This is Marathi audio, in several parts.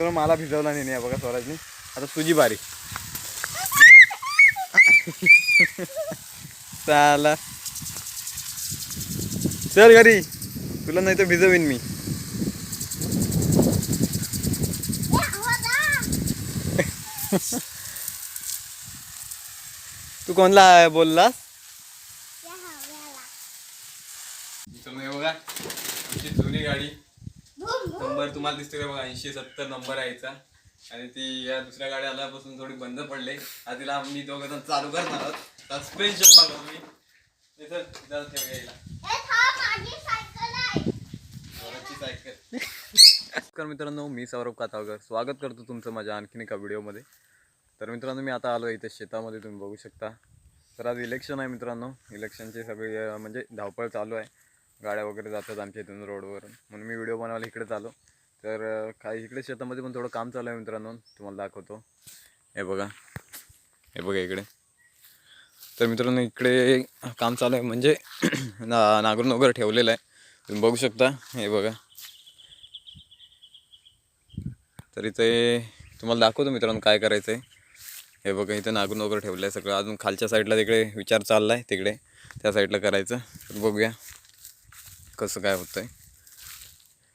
मला भिजवला नाही बघा स्वराजने. आता तुझी बारी. चाला. चल घरी. तुला नाही तर भिजवीन मी. तू कोणला बोललास तुम्ही बघा आमची जुनी गाडी नंबर तुम्हाला दिसतो का बघा ऐंशी सत्तर नंबर आहे याचा. आणि ती या दुसऱ्या गाड्या आल्यापासून थोडी बंद पडले. आता तिला आम्ही दोघं जण चालू करणार आहोत. सस्पेन्शन बघा सायकल नमस्कार मित्रांनो मी सौरभ कातावकर. स्वागत करतो तुमचं माझ्या आणखीन एका व्हिडिओमध्ये. तर मित्रांनो मी आता आलो इथे शेतामध्ये तुम्ही बघू शकता. तर आज इलेक्शन आहे मित्रांनो. इलेक्शनची सगळी म्हणजे धावपळ चालू आहे. गाड्या वगैरे जातात आमच्या इथून रोडवरून म्हणून मी व्हिडिओ बनवायला इकडेच आलो. तर काय काही इकडे शेतामध्ये पण थोडं काम चालू आहे मित्रांनो. तुम्हाला दाखवतो. हे बघा. हे बघा इकडे. तर मित्रांनो इकडे काम चालू आहे. म्हणजे ना नागरून वगैरे ठेवलेलं आहे. तुम्ही बघू शकता. हे बघा. तर इथे तुम्हाला दाखवतो मित्रांनो काय करायचं आहे हे बघा इथं नागरून वगैरे ठेवलं आहे सगळं. अजून खालच्या साईडला तिकडे विचार चालला आहे तिकडे. त्या साईडला करायचं. तर बघूया कसं काय होतं आहे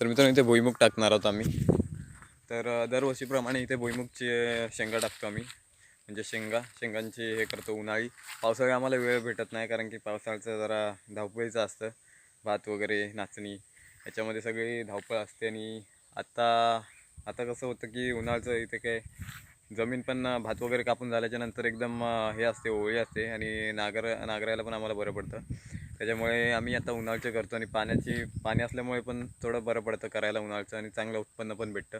तर मित्रांनो इथे भुईमुग टाकणार आहोत आम्ही. तर दरवर्षीप्रमाणे इथे भुईमुगचे शेंगा टाकतो आम्ही. म्हणजे शेंगा शेंगांची हे करतो उन्हाळी. पावसाळी आम्हाला वेळ भेटत नाही कारण की पावसाळ्याचं जरा धावपळीचं असतं. भात वगैरे नाचणी. याच्यामध्ये सगळी धावपळ असते आणि आत्ता आता कसं होतं की उन्हाळ्याचं इथे काय जमीन पण भात वगैरे कापून झाल्याच्यानंतर एकदम हे असते ओळी असते आणि नागर नागरायला पण आम्हाला बरं पडतं. त्याच्यामुळे आम्ही आता उन्हाळचे करतो आणि पाण्याची पाणी असल्यामुळे पण थोडं बरं पडतं करायला उन्हाळचं आणि चांगलं उत्पन्न पण भेटतं.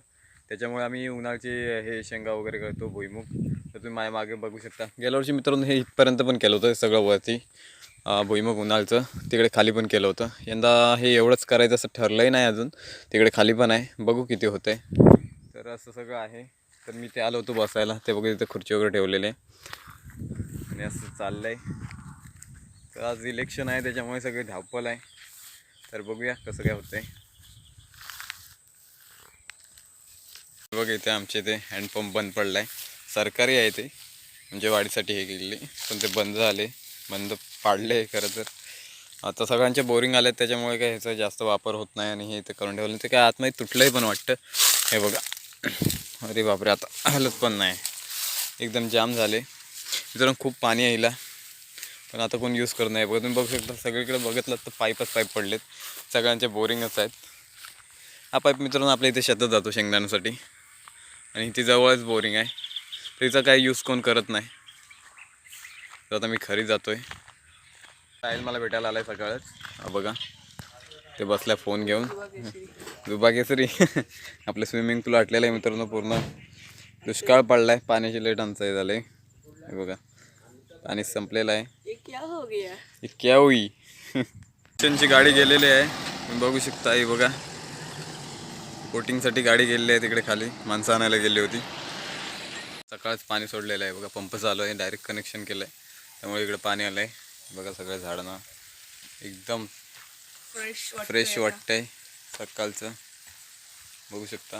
त्याच्यामुळे आम्ही उन्हाळचे हे शेंगा वगैरे करतो भुईमुग. तर तुम्ही माझ्या मागे बघू शकता. गेल्या वर्षी मित्रांनो हे इथपर्यंत पण केलं होतं सगळं वरती. भुईमुख भुईमुग उन्हाळचं तिकडे खाली पण केलं होतं. यंदा हे एवढंच करायचं असं ठरलंही नाही अजून. तिकडे खाली पण आहे. बघू किती होतं आहे तर असं सगळं आहे. तर मी ते आलो होतो बसायला. ते बघू तिथे खुर्ची वगैरे ठेवलेले. आणि असं चाललं आहे तर आज इलेक्शन आहे त्याच्यामुळे सगळे धावपल आहे. तर बघूया कसं काय होतंय. बघ इथे आमच्या इथे हँडपंप बंद पडला आहे सरकारी आहे ते. म्हणजे वाढीसाठी हे केलेले. पण ते बंद झाले. बंद पाडले खरं तर. आता सगळ्यांचे बोरिंग आले त्याच्यामुळे काय ह्याचा जास्त वापर होत नाही आणि हे इथे करून ठेवलं. ते काय आतमध्ये तुटलंही पण वाटतं. हे बघा. अरे बापरे आता हलत पण नाही. एकदम जाम झाले. मित्रांनो खूप पाणी यायला पण आता कोण यूज करत नाही. बघा तुम्ही बघू शकता सगळीकडे बघितलं तर पाईपच पाईप पडलेत. सगळ्यांचे बोरिंगच आहेत. हा पाईप मित्रांनो आपल्या इथे शेतात जातो शेंगदाण्यासाठी. आणि इथे जवळच बोरिंग आहे. तर काही यूज कोण करत नाही. तर आता मी खरी जातो आहे साहिल मला भेटायला आलाय सकाळच. हा बघा. ते बसल्या फोन घेऊन. दुभाग्यसरी आपलं स्विमिंग पूल आटलेलं आहे मित्रांनो पूर्ण. दुष्काळ पडला आहे पाण्याची लेट टंचाई झाले हे बघा. पाणी संपलेलं आहे. क्या गया? क्या होई? त्यांची गाडी गेलेली आहे. तुम्ही बघू शकता ही बघा. बोटिंगसाठी गाडी गेलेली आहे तिकडे खाली. माणसं आणायला गेली होती. सकाळच पाणी सोडलेलं आहे. बघा पंप चालू आहे. डायरेक्ट कनेक्शन केलं आहे त्यामुळे इकडे पाणी आलं आहे बघा सगळ्या झाडांना. एकदम फ्रेश फ्रेश वाटतंय. सकाळचं. बघू शकता.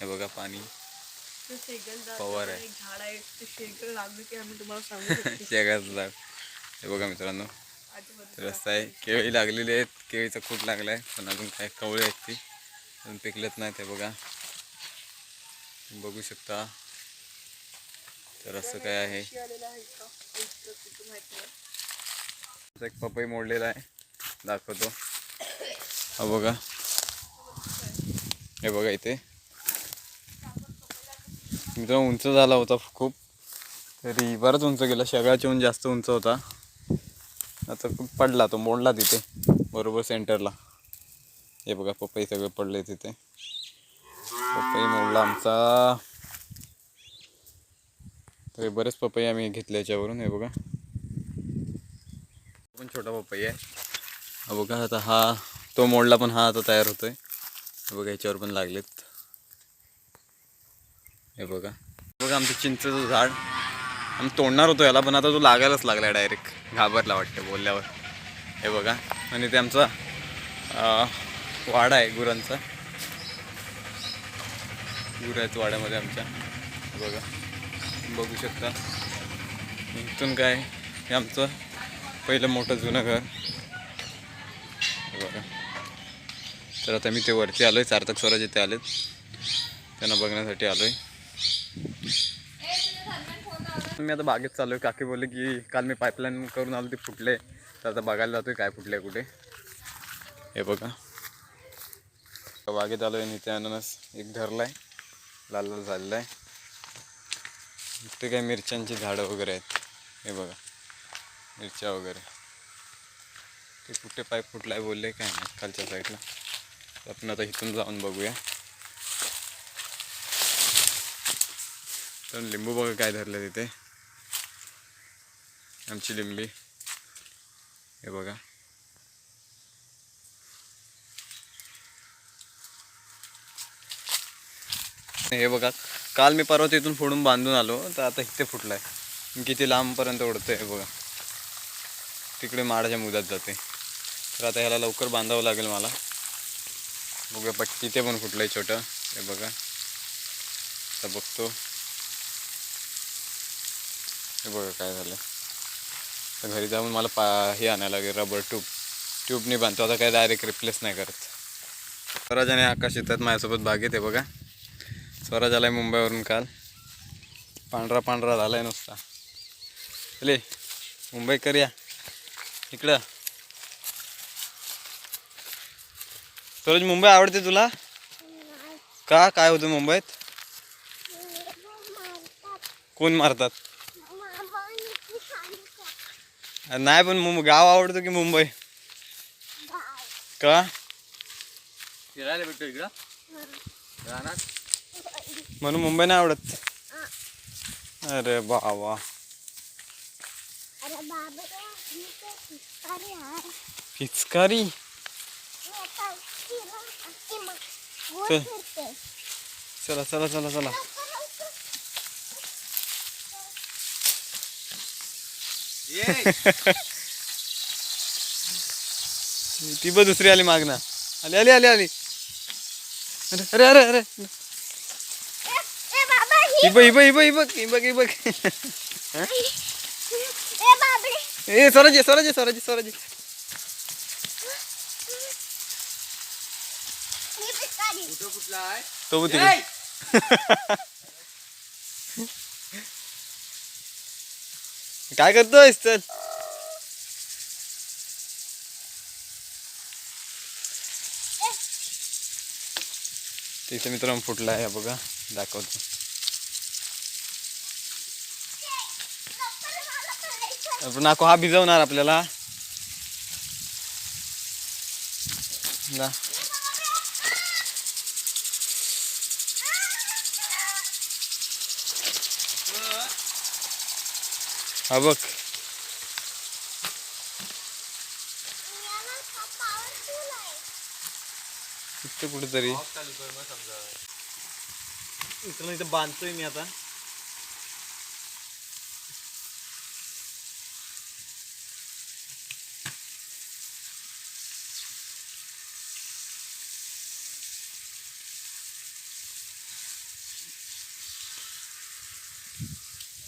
हे बघा पाणी. पवार आहे. झाड आहे ते शेगर लागलं की आम्ही तुम्हाला सांगू शकतो शेगाचं झाड हे बघा मित्रांनो रस्ता आहे. केळी लागलेली आहेत. केळीचा खूट लागला आहे पण अजून काय कवळे आहेत ती. अजून पिकलेत नाही ते बघा. बघू शकता. तर असं काय आहे? एक पपई मोडलेला आहे. दाखवतो. हा बघा. हे बघा इथे. मित्रांनो उंच झाला होता खूप. तरी बराच उंच गेला शेगाच्या जास्त उंच होता. आता खूप पडला तो मोडला तिथे बरोबर सेंटरला. हे बघा पपई सगळे पडले तिथे. पपई मोडला आमचा. तरी बरेच पपई आम्ही घेतले याच्यावरून हे बघा. पण छोटा पपई आहे. बघा आता हा तो मोडला पण हा आता तयार होतोय. बघा याच्यावर पण लागलेत. हे बघा. बघा आमचं चिंचेचं झाड. आम्ही तोडणार होतो याला पण आता तो लागायलाच लागला डायरेक्ट घाबरला वाटतं बोलल्यावर. हे बघा. आणि ते आमचा वाडा आहे गुरांचा. गुर आहेत वाड्यामध्ये आमच्या. बघा. बघू शकता. इथून काय? हे आमचं पहिलं मोठं जुनं घर. बघा. तर आता मी ते वरती आलो आहे सार्थक स्वराज इथे आलेत. त्यांना बघण्यासाठी आलो आहे मी आता बागेत चालू आहे. काकी बोलले की काल मी पाईपलाईन करून आलो ते फुटले. तर आता बघायला जातोय काय फुटले कुठे. हे बघा. बागेत आलो आहे इथे अननस एक धरलाय. लाल लाल झालेला आहे ते काय मिरच्यांची झाडं वगैरे आहेत. हे बघा. मिरच्या वगैरे. ते कुठे पाईप फुटलाय बोलले काय नाही खालच्या साईडला आपण आता इथून जाऊन बघूया. तर लिंबू बघा काय धरलं तिथे. आमची लिंबी. हे बघा. हे बघा काल मी परवा तिथून फोडून बांधून आलो तर आता इथे फुटलाय. किती लांबपर्यंत उडतं हे बघा. तिकडे माडाच्या मुदात जाते. तर आता ह्याला लवकर बांधावं लागेल मला. बघूया पट तिथे पण फुटलंय छोटं. हे बघा. आता बघतो. हे बघा काय झालं तर घरी जाऊन मला पा हे आणायला लागेल रबर ट्यूब ट्यूबने बांधतो आता काय डायरेक्ट रिप्लेस नाही करत. स्वराज आणि आकाश येतात माझ्यासोबत बागेत आहे बघा. स्वराज आलाय मुंबईवरून काल. पांढरा पांढरा झालाय नुसता. चले मुंबईकर या इकडं. स्वराज मुंबई आवडते तुला? का? काय होतं मुंबईत? कोण मारतात? नाही पण मुंब गाव आवडतं की मुंबई? का? फिरायला भेटतो इकडं? राहणार? म्हणून मुंबई नाही आवडत. अरे बाबा. पिचकारी चल. चला चला चला. ती बघ दुसरी आली मागना आली आली आली आली अरे अरे अरे अरे ए, ए बाबा ही ही बघ ही बघ ही बघ ही बघ ही बघ ही बघ ए बाबडे ए स्वराजी स्वराजी स्वराजी स्वराजी मी पिचकारी कुठं कुठला आहे तो बघ तिकडे काय करतोय चल. तिथे मित्रांनो फुटला आहे बघा. दाखवतो. नाको हा भिजवणार आपल्याला. हा बघ कुठे कुठेतरी इथलं इथं बांधतोय मी आता.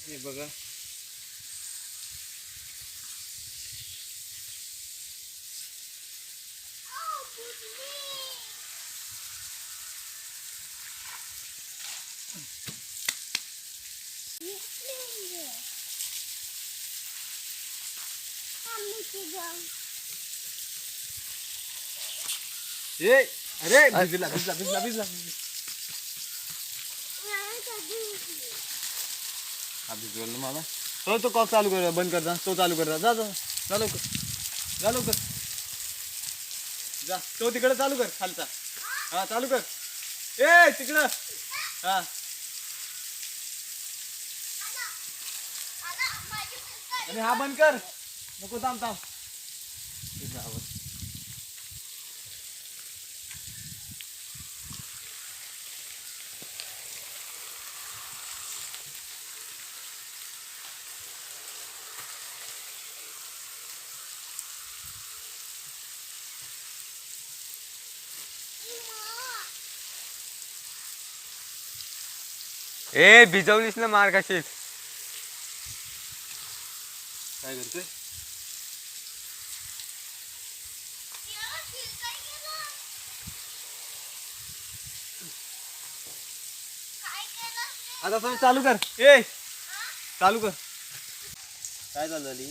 हे बघा. ए अरे भिजला भिजला भिजला भिजला. हा भिजवलं ना मला तो तो कॉक चालू कर बंद कर जा तो चालू कर जा जा जा जा लवकर जा लवकर जा तो तिकडे चालू कर खालचा हा चालू कर ए तिकडं हा. आणि हा बंद कर नको थांब थांब ए भिजवलीस ना मार कशीच काय करते आता तुम्ही चालू कर. ए. चालू कर. काय चालू झाली?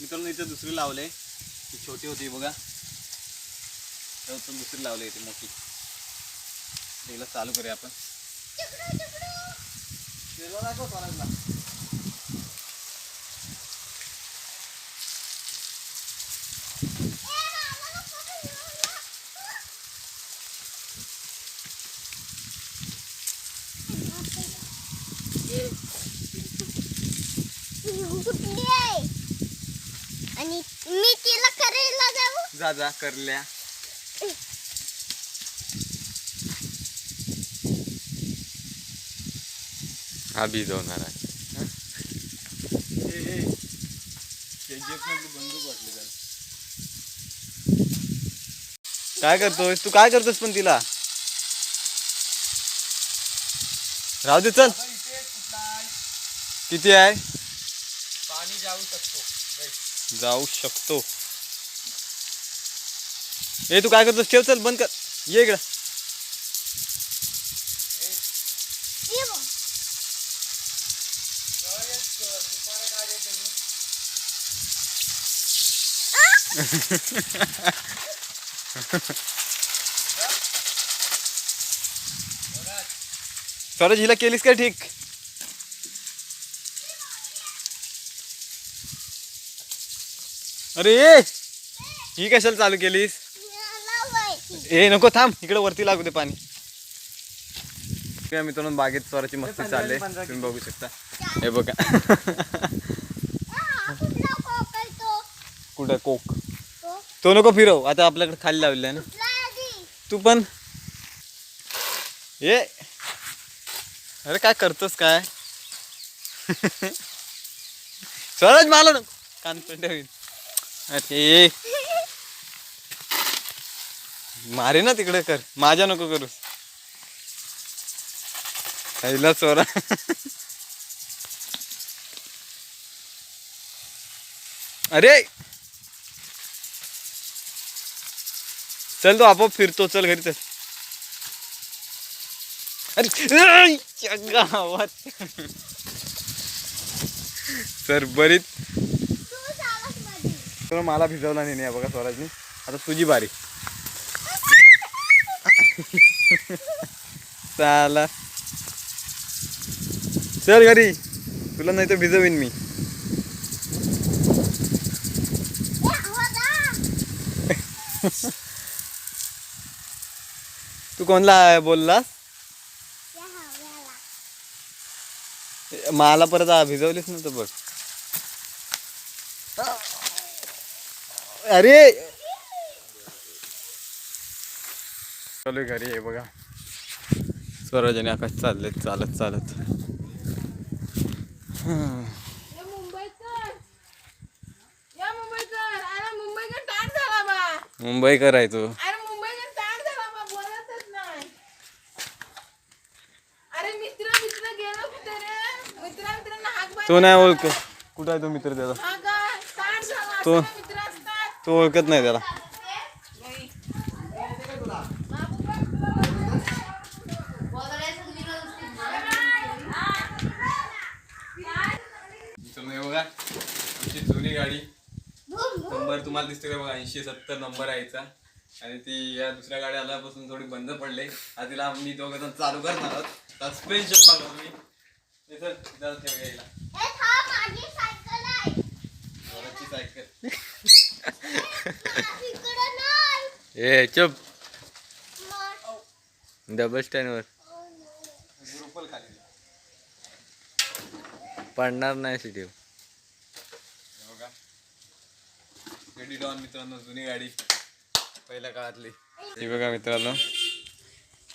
मित्रांनो इथे दुसरी लावले ती छोटी होती बघा. पण दुसरी लावली इथे मोठी. हिला चालू करूया आपण. तेला आणि मी तिला करायला जाऊ? जा जा करल्या. हा भिजवणार आहे. काय करतोस तू काय करतोस पण तिला? राहू दे चल. किती आहे? पाणी जाऊ शकतो. जाऊ शकतो. ए तू काय करतोस? ठेव चल बंद कर. ये इकडं ये बघ. स्वराज हिला केलीस का ठीक अरे ही कशाला चालू केलीस. ए नको थांब इकडे वरती लागू दे पाणी काय मित्रांनो बागेत स्वराची मस्ती चालले तुम्ही बघू शकता हे बघा हा? कुठं कोक तो? नको फिरव आता आपल्याकडे खाली लावलेला आहे ना. तू पण. ये. अरे काय करतोस काय? सरज मला नको. कान ठेवीन. अरे. मारे ना तिकडे कर. माझ्या नको करूस. पहिला चोरा. अरे. चल तो आपोआप फिरतो चल घरी चल. अरे गावात सर बरीच. तर मला भिजवला नाही नाही बघा स्वराजनी. आता तुझी बारी. चाला. चल घरी. तुला नाही तर भिजवीन मी ए, हो जा. तू कोणला बोललास. मला परत आ- भिजवलीस ना तर बघ. अरे! चालू घरी आहे बघा. स्वराज आणि आकाश चाललेत चालत चालत. या मुंबईकर या मुंबईकर अरे मुंबईकर ताण झाला बा मुंबई करायचो अरे मुंबईकर ताण झाला बा बोलतच नाही अरे मित्र मित्र गेलो कुठे रे मित्रा मित्रांना हाक बाय तो नाही ओळख कुठं आहे तो मित्र त्याचा? हा काय ताण झाला तो- तो ओळखत नाही त्याला. तुम्ही हे बघा आमची जुनी गाडी. नंबर तुम्हाला दिसतो का बघा ऐंशी सत्तर नंबर यायचा आणि ती या दुसऱ्या गाडी आल्यापासून थोडी बंद पडले. आता तिला आम्ही दोघं जण चालू करणार आहोत. सस्पेन्शन बघा मी हे ठेव यायला. ए, थांब, माझी सायकल आहे. वरची सायकल. तिकडं नाही. ए चुप. डबल स्टँडवर रुपल खाली पडणार नाही सिटी. डॉन मित्रांनो जुनी गाडी. पहिल्या काळातली. ही बघा मित्रांनो.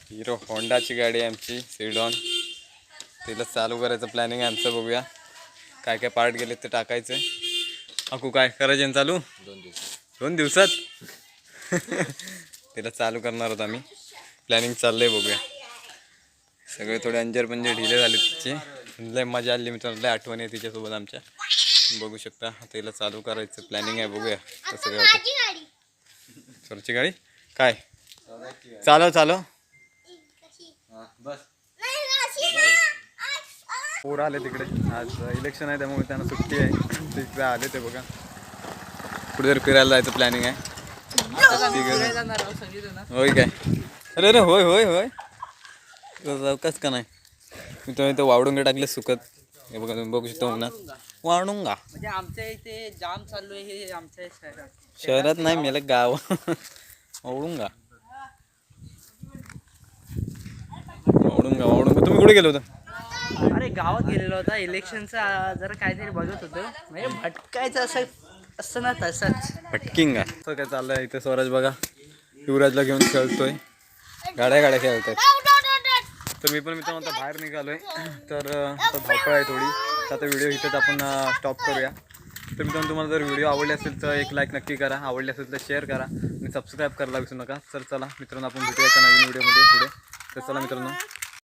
हिरो होंडाची गाडी आमची सिडॉन तिला चालू करायचं प्लॅनिंग आहे आमचं बघूया. काय काय पार्ट गेले ते टाकायचं. अकू काय करायचे चालू? दोन दिवस. दोन दिवसात? तिला चालू करणार आहोत आम्ही. प्लॅनिंग चाललंय बघूया. सगळे थोडे अंजर पंजे ढिले झाले तिचे. लय मजा आली मित्रांनो लय आठवण आहे तिच्यासोबत आमच्या. बघू शकता आता तिला चालू करायचं प्लॅनिंग आहे बघूया कसं काय होतं. माझी गाडी. स्वरची गाडी? काय? चालव चालव. बस. पोर आले तिकडे. आज इलेक्शन आहे त्यामुळे त्यांना सुट्टी आहे. तिकडे आले ते बघा. कुठे जर फिरायला जायचं प्लॅनिंग आहे. होय काय? अरे अरे होय होय होय. जाऊकाच का नाही? मी तुम्ही इथं वावडुंगे टाकले सुकत. हे बघा तुम्ही बघू शकता ना वावडुंगा म्हणजे आमच्या इथे जाम चालू आहे हे आमच्या शहरात. शहरात नाही मेल गाव. वावडुंगा वावडुंगा वावडुंगा तुम्ही कुठे गेलो होता? अरे गावात गेलेलो होता. इलेक्शनचा जरा काहीतरी बघत होतो. म्हणजे भटकायचं असं असं ना तसंच. भटकिंग असं काय चाललंय इथे स्वराज बघा. युवराजला घेऊन खेळतोय. गाड्या गाड्या खेळतात तर मी पण मित्रांनो आता बाहेर निघालोय. तर अं, धावपळ आहे थोडी. तर आता व्हिडिओ इथेच आपण स्टॉप करूया. तर मित्रांनो तुम्हाला जर व्हिडिओ आवडले असेल तर एक लाईक नक्की करा. आवडले असेल तर शेअर करा. आणि सबस्क्राईब करायला विसरू नका. तर चला मित्रांनो आपण भेटूया एका नवीन व्हिडिओमध्ये पुढे. तर चला मित्रांनो.